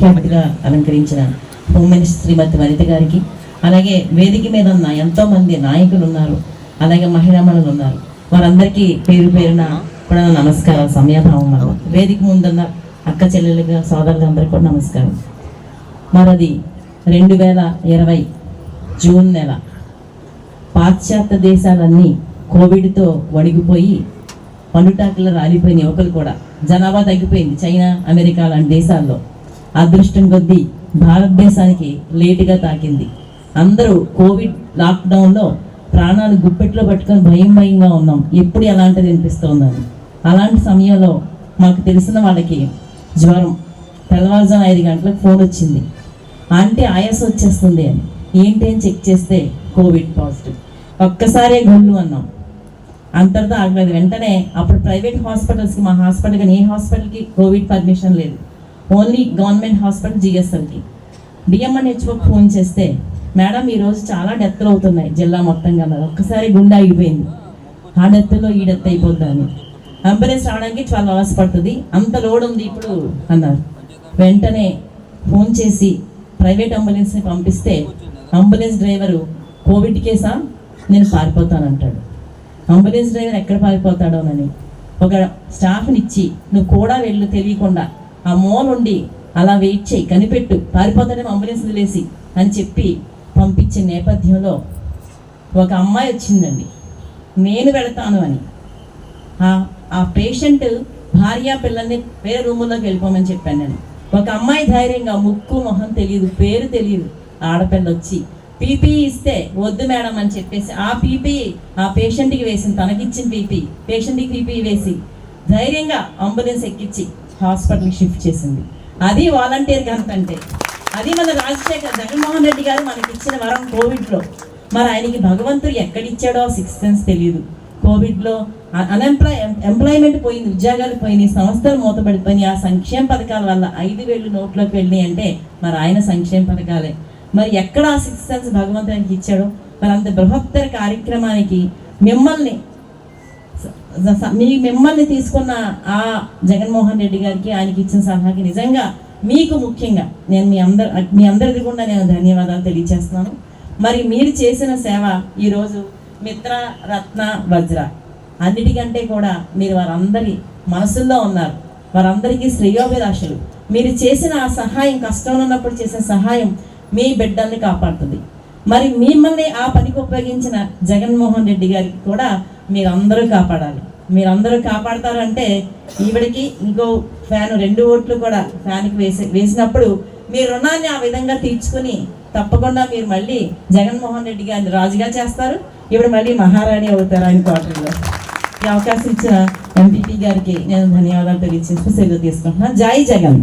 ముఖ్య అతిథిగా అలంకరించిన హోమ్ మినిస్టర్ శ్రీమతి వనిత గారికి అలాగే వేదిక మీద ఉన్న ఎంతో మంది నాయకులు ఉన్నారు అలాగే మహిళామణులు ఉన్నారు వారందరికీ పేరు పేరున కూడా నమస్కారం సమయభావం సమయాభావం వేదిక ముందున్న అక్క చెల్లెలుగా సోదరులందరికీ కూడా నమస్కారం. మరది రెండు వేల ఇరవై జూన్ నెల. పాశ్చాత్య దేశాలన్నీ కోవిడ్తో వణిగిపోయి పండుటాకులు రాలిపోయిన యువకులు కూడా జనాభా తగ్గిపోయింది. చైనా అమెరికా లాంటి దేశాల్లో. అదృష్టం కొద్దీ భారతదేశానికి లేటుగా తాకింది. అందరూ కోవిడ్ లాక్డౌన్లో ప్రాణాలు గుప్పెట్లో పట్టుకొని భయం భయంగా ఉన్నాం. ఎప్పుడు ఎలాంటిది అనిపిస్తోందని అలాంటి సమయంలో మాకు తెలిసిన వాళ్ళకి జ్వరం. తెల్లవారుజాము ఐదు గంటలకు ఫోన్ వచ్చింది. అంటే ఆయాసం వచ్చేస్తుంది అని. ఏంటి అని చెక్ చేస్తే కోవిడ్ పాజిటివ్. ఒక్కసారే గుళ్ళు అన్నాం. అంతటితో ఆగలేదు. వెంటనే అప్పుడు ప్రైవేట్ హాస్పిటల్స్కి మా హాస్పిటల్ కానీ ఏ హాస్పిటల్కి కోవిడ్ పర్మిషన్ లేదు. ఓన్లీ గవర్నమెంట్ హాస్పిటల్ జిఎస్ఎల్కి డిఎంఎన్హెచ్ఓ ఫోన్ చేస్తే మేడం ఈరోజు చాలా డెత్లు అవుతున్నాయి జిల్లా మొత్తం అన్నారు. ఒక్కసారి గుండె ఆగిపోయింది. ఆ డెత్లో ఈ డెత్ అయిపోద్దని అంబులెన్స్ రావడానికి ట్వెల్వ్ అవర్స్ పడుతుంది. అంత లోడ్ ఉంది ఇప్పుడు అన్నారు. వెంటనే ఫోన్ చేసి ప్రైవేట్ అంబులెన్స్ని పంపిస్తే అంబులెన్స్ డ్రైవరు కోవిడ్ కేసా? నేను పారిపోతానంటాడు. అంబులెన్స్ డ్రైవర్ ఎక్కడ పారిపోతాడోనని ఒక స్టాఫ్ని ఇచ్చి నువ్వు కూడా వెళ్ళు తెలియకుండా ఆ మోనుండి అలా వెయిట్ చేయి కనిపెట్టు. పారిపోతాడేమో అంబులెన్స్ వదిలేసి అని చెప్పి పంపించిన నేపథ్యంలో ఒక అమ్మాయి వచ్చిందండి. నేను వెళతాను అని. ఆ- ఆ పేషెంట్ భార్య పిల్లల్ని వేరే రూముల్లోకి వెళ్ళిపోమని చెప్పాను నేను. ఒక అమ్మాయి ధైర్యంగా ముక్కు మొహం తెలియదు పేరు తెలియదు ఆడపిల్ల వచ్చి పీపీ ఇస్తే వద్దు మేడం అని చెప్పేసి ఆ పీపీ ఆ పేషెంట్కి వేసింది. తనకిచ్చిన పీపీ పేషెంట్కి పీపీ వేసి ధైర్యంగా అంబులెన్స్ ఎక్కించి హాస్పిటల్కి షిఫ్ట్ చేసింది. అది వాలంటీర్ గంత అంటే అది మన రాజశేఖర్ జగన్మోహన్ రెడ్డి గారు మనకి ఇచ్చిన వరం కోవిడ్లో. మరి ఆయనకి భగవంతుడు ఎక్కడిచ్చాడో సిక్స్ సెన్స్ తెలియదు కోవిడ్లో అన్ఎంప్లాయ్ ఎంప్లాయ్మెంట్ పోయింది ఉద్యోగాలు పోయినాయి సంస్థలు మూతపడిపోయినాయి ఆ సంక్షేమ పథకాల వల్ల ఐదు వేలు నోట్లోకి వెళ్ళినాయి అంటే మరి ఆయన సంక్షేమ పథకాలే. మరి ఎక్కడ ఆ సిక్స్ సెన్స్ భగవంతునికి ఇచ్చాడో? మరి అంత బృహత్తర కార్యక్రమానికి మిమ్మల్ని మీ మిమ్మల్ని తీసుకున్న ఆ జగన్మోహన్ రెడ్డి గారికి ఆయనకి ఇచ్చిన సలహాకి నిజంగా మీకు ముఖ్యంగా నేను మీ అందరు మీ అందరిది కూడా నేను ధన్యవాదాలు తెలియజేస్తున్నాను. మరి మీరు చేసిన సేవ ఈరోజు మిత్ర రత్న వజ్ర అన్నిటికంటే కూడా మీరు వారందరి మనసుల్లో ఉన్నారు. వారందరికీ శ్రేయోభిలాషులు. మీరు చేసిన ఆ సహాయం కష్టంలో ఉన్నప్పుడు చేసిన సహాయం మీ బిడ్డల్ని కాపాడుతుంది. మరి మిమ్మల్ని ఆ పనికి ఉపయోగించిన జగన్మోహన్ రెడ్డి గారికి కూడా మీరందరూ కాపాడాలి. మీరందరూ కాపాడతారంటే ఈవిడికి ఇంకో ఫ్యాన్ రెండు ఓట్లు కూడా ఫ్యాన్కి వేసి వేసినప్పుడు మీ రుణాన్ని ఆ విధంగా తీర్చుకుని తప్పకుండా మీరు మళ్ళీ జగన్మోహన్ రెడ్డి గారిని రాజుగా చేస్తారు. ఇప్పుడు మళ్ళీ మహారాణి అవుతారు ఆయన క్వార్టర్లో. ఈ అవకాశం ఇచ్చిన ఎంపీపీ గారికి నేను ధన్యవాదాలు తెలియజేస్తూ సెలవు తీసుకుంటున్నాను. జై జగన్.